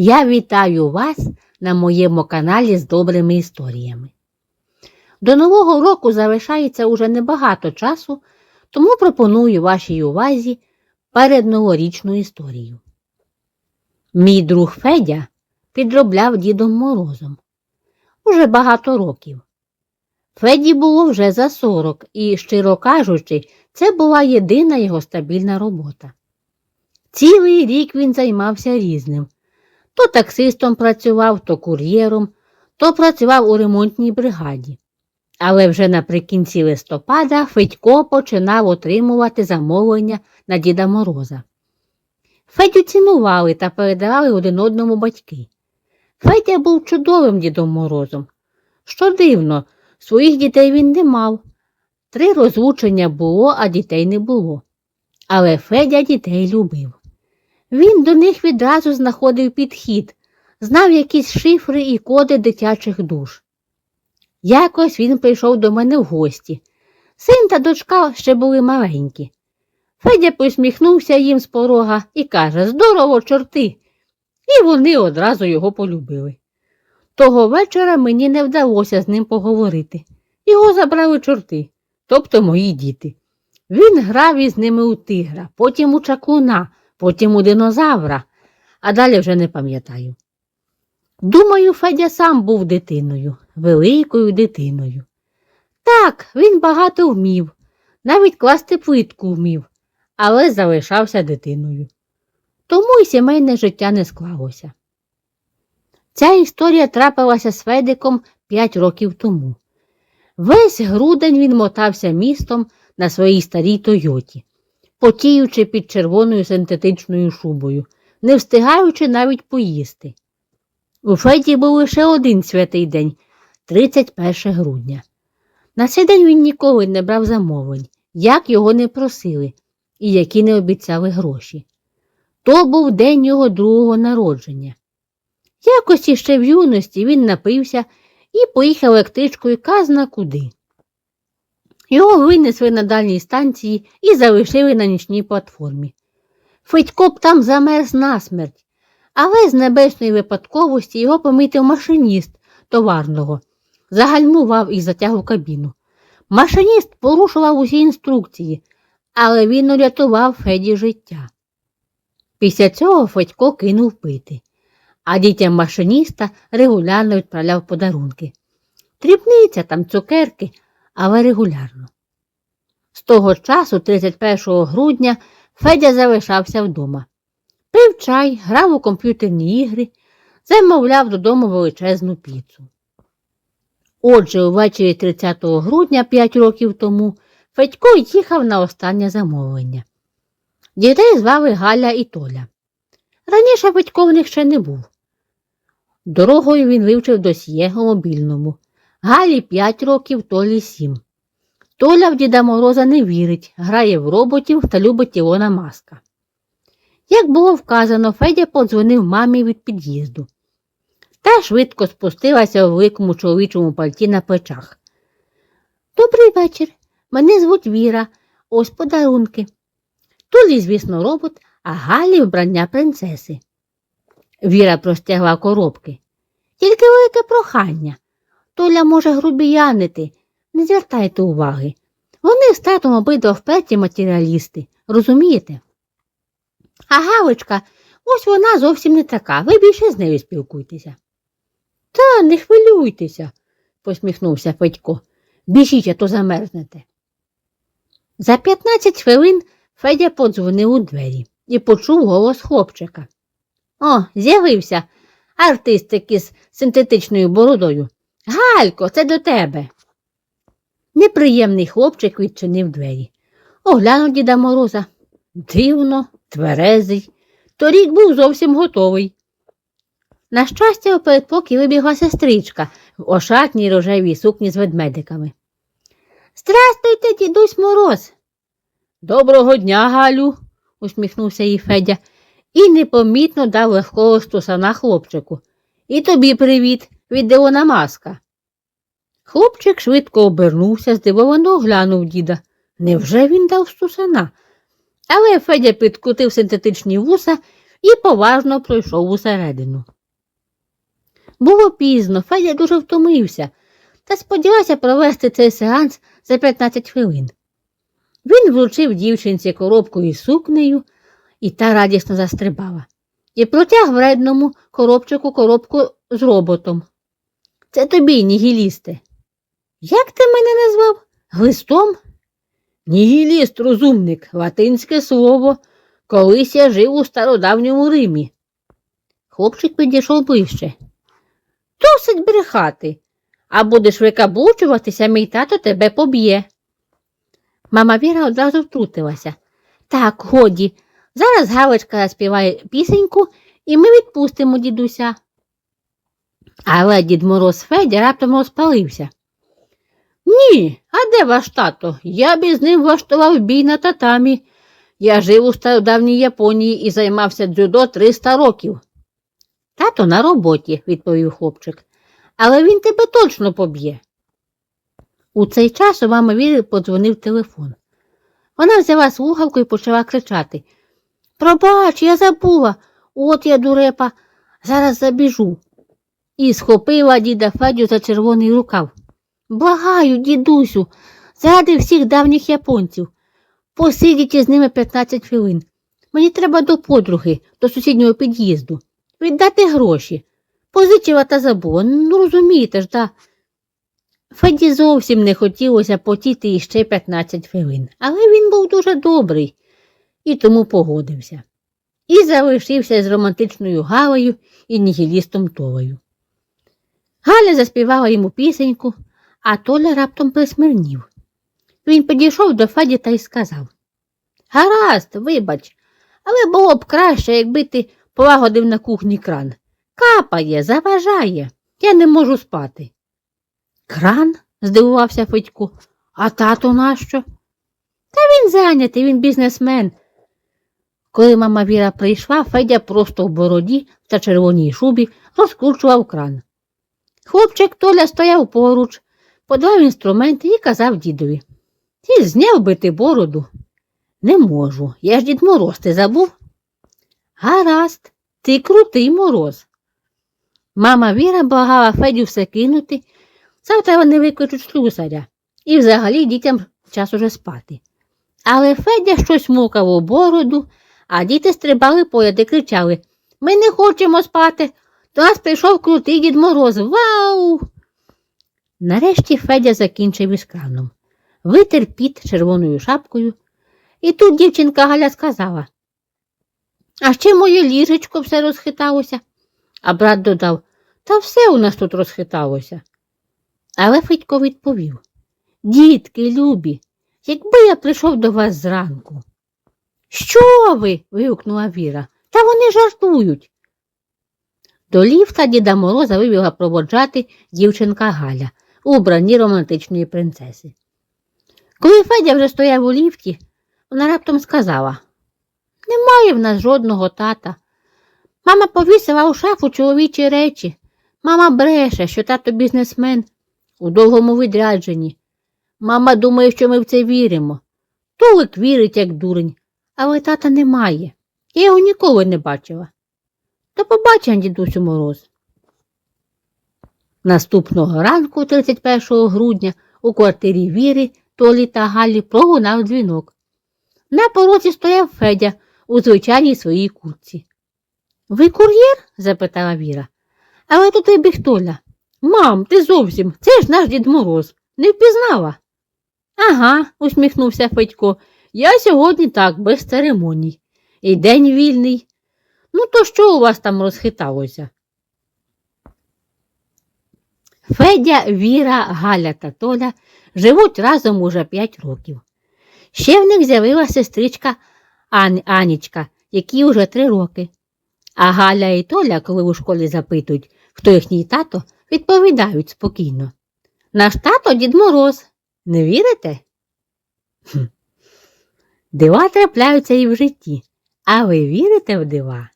Я вітаю вас на моєму каналі з добрими історіями. До Нового року залишається уже небагато часу, тому пропоную вашій увазі передноворічну історію. Мій друг Федя підробляв Дідом Морозом уже багато років. Феді було вже за 40 і, щиро кажучи, це була єдина його стабільна робота. Цілий рік він займався різним. То таксистом працював, то кур'єром, то працював у ремонтній бригаді. Але вже наприкінці листопада Федько починав отримувати замовлення на Діда Мороза. Федю цінували та передавали один одному батьки. Федя був чудовим Дідом Морозом. Що дивно, своїх дітей він не мав. Три розлучення було, а дітей не було. Але Федя дітей любив. Він до них відразу знаходив підхід, знав якісь шифри і коди дитячих душ. Якось він прийшов до мене в гості. Син та дочка ще були маленькі. Федя посміхнувся їм з порога і каже Здорово, чорти. І вони одразу його полюбили. Того вечора мені не вдалося з ним поговорити. Його забрали чорти, тобто мої діти. Він грав із ними у тигра, потім у чаклуна, потім у динозавра, а далі вже не пам'ятаю. Думаю, Федя сам був дитиною, великою дитиною. Так, він багато вмів, навіть класти плитку вмів, але залишався дитиною. Тому й сімейне життя не склалося. Ця історія трапилася з Федиком п'ять років тому. Весь грудень він мотався містом на своїй старій Тойоті, потіючи під червоною синтетичною шубою, не встигаючи навіть поїсти. У Феді був лише один святий день 31 грудня. На цей день він ніколи не брав замовлень, як його не просили і які не обіцяли гроші. То був день його другого народження. Якось іще в юності він напився і поїхав електричкою казна куди. Його винесли на дальній станції і залишили на нічній платформі. Федько там замерз насмерть, але з небесної випадковості його помітив машиніст товарного, загальмував і затяг у кабіну. Машиніст порушував усі інструкції, але він урятував Феді життя. Після цього Федько кинув пити, а дітям машиніста регулярно відправляв подарунки. Дрібниця там цукерки, але регулярно. З того часу, 31 грудня, Федя залишався вдома. Пив чай, грав у комп'ютерні ігри, замовляв додому величезну піцу. Отже, увечері 30 грудня, 5 років тому, Федько їхав на останнє замовлення. Дітей звали Галя і Толя. Раніше Федько в них ще не був. Дорогою він вивчив досьє у мобільному. Галі 5 років, Толі 7. Толя в Діда Мороза не вірить, грає в роботів та любить Ілона Маска. Як було вказано, Федя подзвонив мамі від під'їзду. Та швидко спустилася у великому чоловічому пальті на плечах. Добрий вечір. Мене звуть Віра. Ось подарунки. Толі, звісно, робот, а Галі вбрання принцеси. Віра простягла коробки. Тільки велике прохання. Толя може грубіянити. Не звертайте уваги. Вони з татом обидва вперті матеріалісти, розумієте? А Галочка, ось вона зовсім не така. Ви більше з нею спілкуйтеся. Та не хвилюйтеся, посміхнувся Федько. Біжіть, а то замерзнете. За 15 хвилин Федя подзвонив у двері і почув голос хлопчика. О, з'явився артистик із синтетичною бородою. Галько, це до тебе. Неприємний хлопчик відчинив двері. Оглянув Діда Мороза. Дивно, тверезий. Торік був зовсім готовий. На щастя, у передпокій вибігла сестричка в ошатній рожевій сукні з ведмедиками. Здрастуйте, дідусь Мороз. Доброго дня, Галю, усміхнувся їй Федя і непомітно дав легкого стусана хлопчику. І тобі привіт від Деона Маска. Хлопчик швидко обернувся, здивовано оглянув діда. Невже він дав стусана? Але Федя підкрутив синтетичні вуса і поважно пройшов усередину. Було пізно, Федя дуже втомився та сподівався провести цей сеанс за 15 хвилин. Він вручив дівчинці коробку із сукнею, і та радісно застрибала, і протяг вредному коробчику коробку з роботом. Це тобі, нігілісте. Як ти мене назвав? Глистом? Нігіліст, розумник, латинське слово. Колись я жив у стародавньому Римі. Хлопчик підійшов ближче. Досить брехати, а будеш викаблучуватися, мій тато тебе поб'є. Мама Віра одразу втрутилася. Так, годі, зараз Галочка заспіває пісеньку, і ми відпустимо дідуся. Але дід Мороз Федя раптом розпалився. Ні, а де ваш тато? Я б із ним влаштував бій на татамі. Я жив у стародавній Японії і займався дзюдо 300 років. Тато на роботі, відповів хлопчик, але він тебе точно поб'є. У цей час у мами Віри подзвонив телефон. Вона взяла слухавку і почала кричати Пробач, я забула, от я дурепа, зараз забіжу. І схопила діда Федю за червоний рукав. Благаю, дідусю, заради всіх давніх японців. Посидіть із ними 15 хвилин. Мені треба до подруги, до сусіднього під'їзду. Віддати гроші. Позичила та забула. Ну, розумієте ж, да. Феді зовсім не хотілося потіти іще 15 хвилин, але він був дуже добрий і тому погодився. І залишився з романтичною Галею і нігілістом Толею. Галя заспівала йому пісеньку, а Толя раптом присмирнів. Він підійшов до Феді та й сказав Гаразд, вибач, але було б краще, якби ти полагодив на кухні кран. Капає, заважає, я не можу спати. Кран? здивувався Федько. А тато нащо? Та він зайнятий, він бізнесмен. Коли мама Віра прийшла, Федя просто в бороді та червоній шубі розкручував кран. Хлопчик Толя стояв поруч, подав інструменти і казав дідові. Ти зняв би ти бороду. Не можу. Я ж дід мороз, ти забув? Гаразд, ти крутий мороз. Мама Віра благала Федю все кинути. Завтра вони викличуть слюсаря і взагалі дітям час уже спати. Але Федя щось мукав у бороду, а діти стрибали поряд і кричали Ми не хочемо спати. До нас прийшов крутий дід мороз. Вау! Нарешті Федя закінчив із краном, витер піт червоною шапкою, і тут дівчинка Галя сказала А ще моє ліжечко все розхиталося. А брат додав Та все у нас тут розхиталося. Але Федько відповів Дітки, любі, якби я прийшов до вас зранку. Що ви? вигукнула Віра. Та вони жартують. До ліфта діда Мороза вибігла проводжати дівчинка Галя у вбранні романтичної принцеси. Коли Федя вже стояв у ліфті, вона раптом сказала Немає в нас жодного тата. Мама повісила у шафу чоловічі речі. Мама бреше, що тато бізнесмен у довгому відрядженні. Мама думає, що ми в це віримо. Толик вірить, як дурень, але тата немає. Я його ніколи не бачила. До побачення, дідусю мороз. Наступного ранку, 31 грудня, у квартирі Віри, Толі та Галі пролунав дзвінок. На порозі стояв Федя у звичайній своїй курці. Ви кур'єр? запитала Віра. Але тут вибіг Толя. Мам, ти зовсім, це ж наш дід Мороз. Не впізнала. Ага, усміхнувся Федько. Я сьогодні так, без церемоній. І день вільний. Ну, то що у вас там розхиталося? Федя, Віра, Галя та Толя живуть разом уже п'ять років. Ще в них з'явилася сестричка Ан... Анічка, якій уже три роки. А Галя і Толя, коли у школі запитують, хто їхній тато, відповідають спокійно. Наш тато Дід Мороз. Не вірите? Хм. Дива трапляються і в житті. А ви вірите в дива?